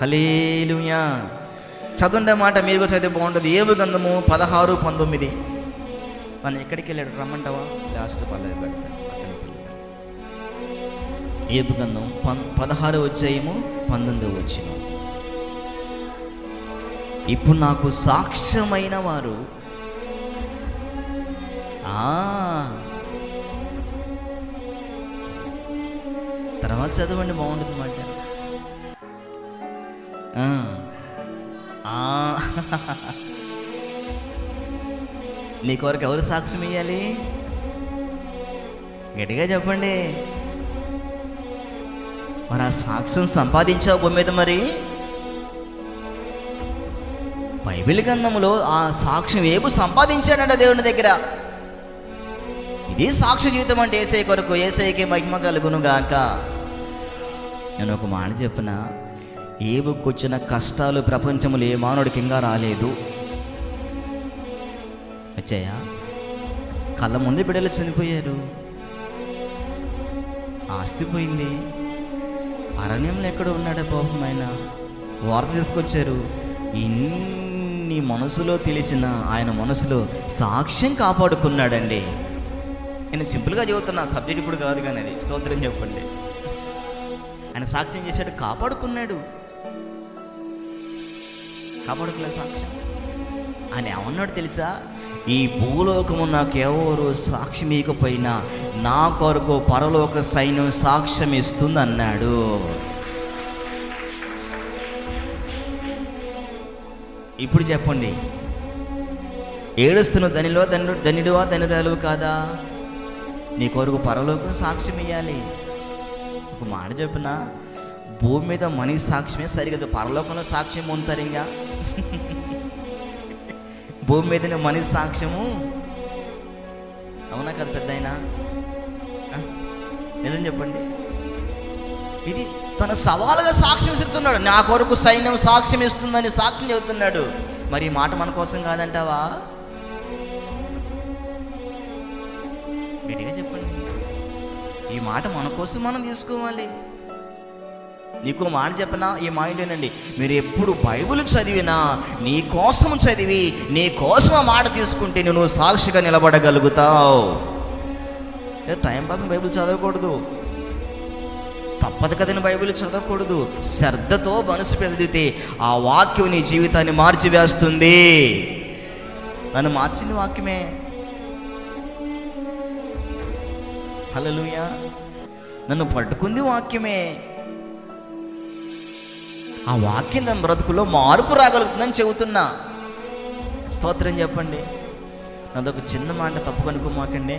Hallelujah చదువుండే మాట మీరు కూడా చదివితే బాగుంటుంది. ఏవు గంధము పదహారు పంతొమ్మిది. మనం ఎక్కడికి వెళ్ళాడు? రమ్మంటావా? లాస్ట్ పల్లె పెడతాను అతని పిల్లలు గంధం పం పదహారు అధ్యాయము పంతొమ్మిది వచ్చిన ఇప్పుడు నాకు సాక్ష్యమైన వారు. తర్వాత చదవండి బాగుంటుంది మాట. నీ కొరకు ఎవరు సాక్ష్యం ఇవ్వాలి గట్టిగా చెప్పండి. మరి ఆ సాక్ష్యం సంపాదించావు భూమి మీద మరి? బైబిల్ గ్రంథంలో ఆ సాక్ష్యం ఏబు సంపాదించాడంట దేవుని దగ్గర? ఇది సాక్షి జీవితం అంటే ఏసై కొరకు ఏసైకి మహిమ కలుగును గాక నేను ఒక మాట చెప్పిన? ఏబుకు వచ్చిన కష్టాలు ప్రపంచంలో ఏ మానవుడికి ఇంకా రాలేదు. వచ్చాయా కళ్ళ ముందే బిడ్డలు చనిపోయారు. ఆస్తి పోయింది. అరణ్యంలో ఎక్కడో ఉన్నాడే పాపం ఆయన? వార్త తీసుకొచ్చారు. ఇన్ని మనసులో తెలిసిన ఆయన మనసులో సాక్ష్యం కాపాడుకున్నాడండి. నేను సింపుల్గా చెబుతున్నా సబ్జెక్ట్ ఇప్పుడు కాదు కానీ అది. స్తోత్రం చెప్పండి. ఆయన సాక్ష్యం చేశాడు కాపాడుకున్నాడు. కబడుకుల సాక్ష్యం ఆయన ఏమన్నాడు తెలుసా? ఈ భూలోకము నాకెవరు సాక్ష్యం ఇకపోయినా నా కొరకు పరలోక సైన్యం సాక్ష్యం ఇస్తుంది అన్నాడు ఇప్పుడు చెప్పండి. ఏడుస్తున్న ధనిలో ధను ధనిడువా ధనురాలు కాదా? నీ కొరకు పరలోకం సాక్ష్యం ఇవ్వాలి ఒక మాట చెప్పినా? భూమి మీద మనిషి సాక్ష్యమే సరిగదు. పరలోకంలో సాక్ష్యం ఉంటారు ఇంకా భూమి మీదనే మనీ సాక్ష్యము? అవునా కదా పెద్ద అయినా నిజం చెప్పండి. ఇది తన సవాలుగా సాక్ష్యం ఇస్తున్నాడు. నా కొరకు సైన్యం సాక్ష్యం ఇస్తుందని సాక్ష్యం చెబుతున్నాడు. మరి ఈ మాట మన కోసం కాదంటావా? గట్టిగా చెప్పండి. ఈ మాట మన కోసం మనం తీసుకోవాలి. నీకు మాట చెప్పనా? ఈ మాట మీరు ఎప్పుడు బైబిల్ చదివినా నీ కోసం చదివి నీ కోసం ఆ మాట తీసుకుంటే నువ్వు సాక్షిగా నిలబడగలుగుతావు. టైం పాస్ బైబిల్ చదవకూడదు. తప్పదు కదని బైబిల్ చదవకూడదు. శ్రద్ధతో మనసు పెదితే ఆ వాక్యం నీ జీవితాన్ని మార్చివేస్తుంది. నన్ను మార్చింది వాక్యమే. హల్లెలూయా. నన్ను పట్టుకుంది వాక్యమే. ఆ వాక్యం తన బ్రతుకులో మార్పు రాగలుగుతుందని చెబుతున్నా. స్తోత్రం చెప్పండి. నాదొక చిన్న మాట తప్పుకొనుకోమాకండి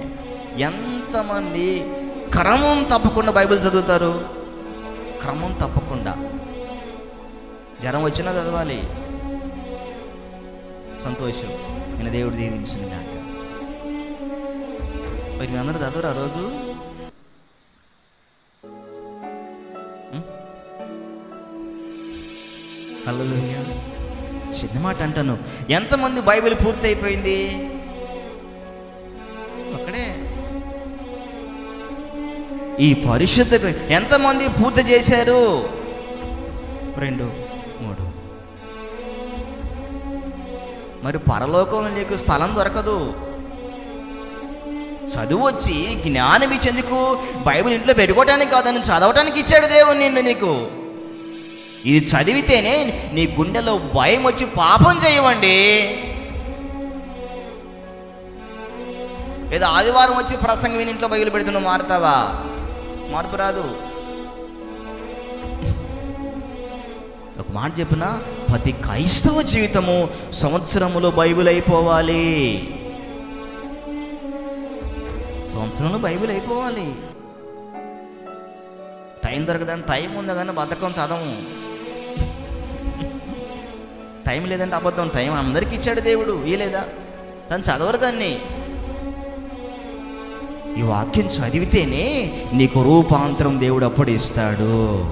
ఎంతమంది క్రమం తప్పకుండా బైబిల్ చదువుతారు? క్రమం తప్పకుండా. జ్వరం వచ్చినా చదవాలి. సంతోషం. నేను దేవుడు దీవించింది కాక మరి మీ అందరూ చదవరు ఆ రోజు? ఉం? చిన్న మాట అంటాను. ఎంతమంది బైబిల్ పూర్తి అయిపోయింది ఒక్కడే. ఈ పరిశుద్ధ ఎంతమంది పూర్తి చేశారు? రెండు మూడు. మరి పరలోకంలో నీకు స్థలం దొరకదు. చదువు వచ్చి జ్ఞానం ఇచ్చేందుకు బైబిల్ ఇంట్లో పెట్టుకోవటానికి కాదని చదవటానికి ఇచ్చాడు దేవుడు నిన్ను నీకు. ఇది చదివితేనే నీ గుండెలో భయం వచ్చి పాపం చేయవండి ఏదో ఆదివారం వచ్చి ప్రసంగం విని ఇంట్లో బయలు పెడుతున్నావు మారుతావా? మార్పు రాదు. ఒక మాట చెప్పిన? ప్రతి క్రైస్తవ జీవితము సంవత్సరములో బైబిల్ అయిపోవాలి. సంవత్సరంలో బైబిల్ అయిపోవాలి. టైం దొరకదని టైం ఉంది కానీ బద్ధకం చదవము. టైం లేదంటే అబద్ధం టైం అందరికి ఇచ్చాడు దేవుడు. లేదా తను చదవరు దాన్ని. ఈ వాక్యం చదివితేనే నీకు రూపాంతరం దేవుడు అప్పుడు ఇస్తాడు.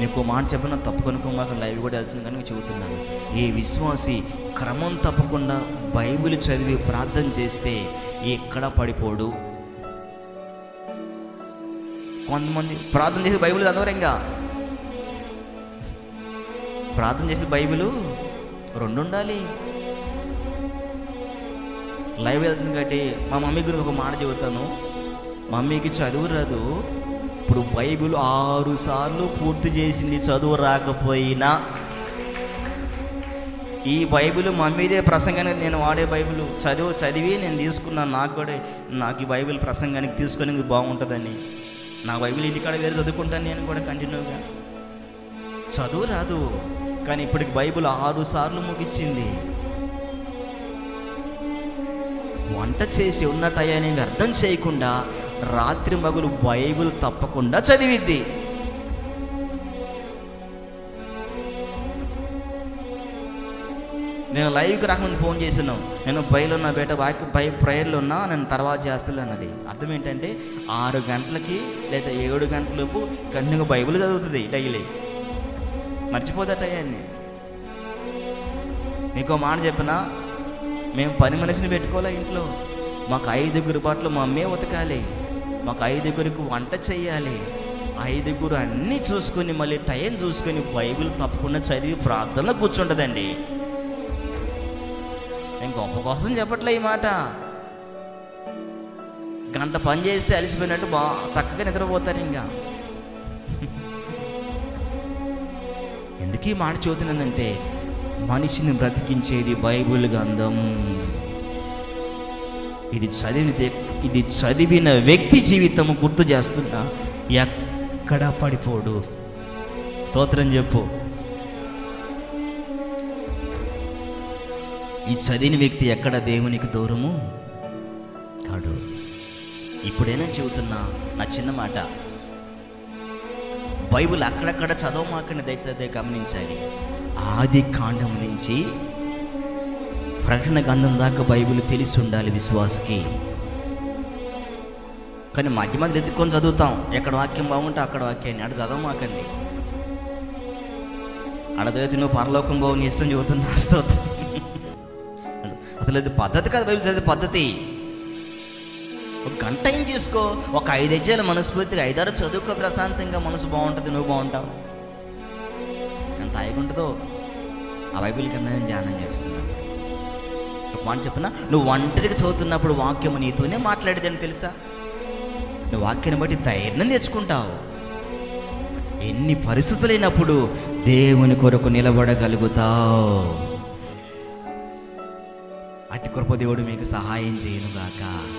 నీకు మాట చెప్పిన తప్పుకొనుకో మాకు లైవ్ కూడా వెళ్తుంది కానీ చెబుతున్నాను. ఈ విశ్వాసి క్రమం తప్పకుండా బైబిల్ చదివి ప్రార్థన చేస్తే ఎక్కడ పడిపోడు? కొంతమంది ప్రార్థన చేసి బైబిల్ చదవరు ఇంకా. ప్రార్థన చేసే బైబిల్ రెండు ఉండాలి లైవ్ వెళ్తుంది కాబట్టి మా మమ్మీ గురించి ఒక మాట చెబుతాను. మమ్మీకి చదువు రాదు. ఇప్పుడు బైబిల్ ఆరు సార్లు పూర్తి చేసింది చదువు రాకపోయినా ఈ బైబిల్ మమ్మీదే ప్రసంగానికి నేను వాడే బైబిల్. చదువు చదివి నేను తీసుకున్నాను నాకు కూడా నాకు ఈ బైబిల్ ప్రసంగానికి తీసుకొని బాగుంటుందని. నా బైబిల్ ఇంటికాడ వేరే చదువుకుంటాను నేను కూడా కంటిన్యూగా. చదువు రాదు. కానీ ఇప్పటికి బైబిల్ ఆరు సార్లు ముగిచింది వంట చేసి ఉన్న టయాన్ని వ్యర్థం చేయకుండా రాత్రి మగులు బైబిల్ తప్పకుండా చదివిద్ది. నేను లైవ్కి రాకముందు ఫోన్ చేసినావు నేను ప్రేయర్లో ఉన్న బేట వాక్య పై ప్రేయర్లో ఉన్నా నేను తర్వాత చేస్తాను అన్నది. అర్థం ఏంటంటే ఆరు గంటలకి లేదా ఏడు గంటలలోపు కన్నుగా బైబిల్ చదువుతుంది డైలీ. మర్చిపోదట అవన్నీ నీకో మాట చెప్పినా? మేము పని మనిషిని పెట్టుకోలే ఇంట్లో. మాకు ఐదుగురు పాటలు మా అమ్మే ఉతకాలి. మాకు ఐదుగురికి వంట చేయాలి ఐదుగురు అన్నీ చూసుకొని మళ్ళీ టైం చూసుకొని బైబిల్ తప్పకుండా చదివి ప్రార్థనలో కూర్చుంటుందండి. నేను గొప్ప కోసం చెప్పట్లే ఈ మాట. గంట పని చేస్తే అలసిపోయినట్టు బా చక్కగా నిద్రపోతారు ఇంకా. ఎందుకు ఈ మాట చదువుతున్నానంటే మనిషిని బ్రతికించేది బైబిల్ గ్రంథం. ఇది చదివితే ఇది చదివిన వ్యక్తి జీవితం గుర్తు చేస్తున్నా ఎక్కడ పడిపోడు. స్తోత్రం చెప్పు. ఈ చదివిన వ్యక్తి ఎక్కడ దేవునికి దూరము కాడు. ఇప్పుడైనా చెబుతున్నా నా చిన్న మాట బైబిల్ అక్కడక్కడ చదవమాకండి దైతే గమనించాలి. ఆది కాండం నుంచి ప్రకటన గంధం దాకా బైబిల్ తెలిసి ఉండాలి విశ్వాసకి. కానీ మధ్య మధ్యలో ఎత్తుకొని చదువుతాం. ఎక్కడ వాక్యం బాగుంటే అక్కడ వాక్యాన్ని. అక్కడ చదవమాకండి. అడదైతే నువ్వు పరలోకం బాగు నీ ఇష్టం చదువుతున్నా స్తోత్రం. అసలు అది పద్ధతి కాదు బైబిల్ చదివే పద్ధతి. ఒక గంట ఏం చేసుకో? ఒక ఐదు అధ్యాయులు మనస్ఫూర్తిగా ఐదారు చదువుకో ప్రశాంతంగా మనసు బాగుంటుంది నువ్వు బాగుంటావు. ఎంత హాయిగుంటుందో. ఆ బైబిల్ కింద నేను ధ్యానం చేస్తున్నాను. ఒక మాట చెప్పిన? నువ్వు ఒంటరిగా చదువుతున్నప్పుడు వాక్యం నీతోనే మాట్లాడేదని తెలుసా? నువ్వు వాక్యాన్ని బట్టి ధైర్యం తెచ్చుకుంటావు. ఎన్ని పరిస్థితులైనప్పుడు దేవుని కొరకు నిలబడగలుగుతావు. అట్టి కృప దేవుడు మీకు సహాయం చేయనుగాక.